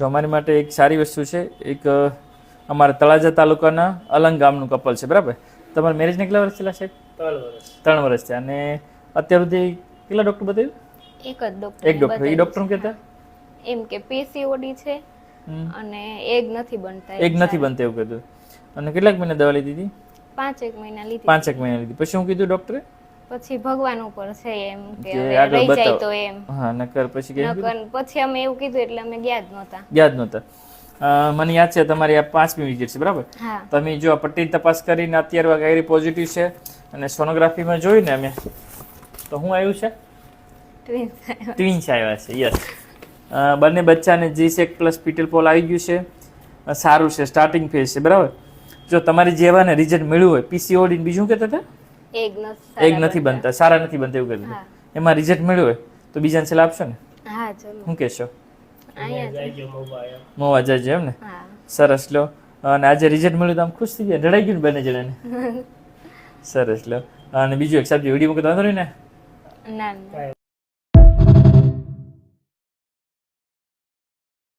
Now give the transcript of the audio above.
જો અમારી માટે એક સારી વસ્તુ છે એક અમારા તળાજા તાલુકાના અલંગ ગામનું કપલ છે બરાબર? તમારા મેરેજને કેટલા વર્ષ થયેલા સાહેબ? ત્રણ વર્ષ. ત્રણ વર્ષ થયા. અને અત્યાર સુધી કેટલા ડૉક્ટર બતાવ્યું? એક જ ડોક્ટર એક ડૉક્ટર એ ડૉક્ટર કહેતા? એમ કે પીસીઓડી છે. અને એગ નથી બનતા એક નથી બનતા એવું કીધું. અને કેટલાક મહિના દવા લીધી હતી? પાંચ એક મહિના લીધી પાંચેક મહિના લીધી. પછી હું કીધું ડૉક્ટરે પછી ભગવાન ઉપર છે એમ કે હવે રહી જાય તો એમ. હા નકર પછી કે નકર પછી અમે એવું કીધું એટલે અમે ગયા જ નહોતા. યાદ નહોતા. મને યાદ છે તમારી આ પાંચમી વિઝિટ છે બરાબર? તમે જો પટ્ટી તપાસ કરીને અત્યારે ગાયરી પોઝિટિવ છે અને સોનોગ્રાફીમાં જોયું ને અમે તો હું આવ્યું છે. ટ્વિન્સ આવ્યા. છે યસ બંને બચ્ચાને જી સેક પ્લસ પીટલ પોલ આવી ગયું છે. સારું છે સ્ટાર્ટિંગ ફેઝ છે બરાબર? જો તમારી જેવાને રિઝલ્ટ મળ્યું હોય પીસીઓડી બીજું કહેતા હતા? એગ નથી એક નથી બનતા. સારા નથી બનતા એવું હા. એમાં રિઝલ્ટ મળ્યું હોય તો બીજાને સલાહ આપશો ને? હા ચલો હું કહેશો? મોવા જજો એમ. ને? સરસ લો. અને આજે રિઝલ્ટ મળ્યું તો આમ ખુશ થઈ ગયા. રડાઈ ગયું ને બંને જણાને? સરસ લો. અને બીજું એક સબ્જી વીડિયો મૂકે વાંધો નહીં ના ના.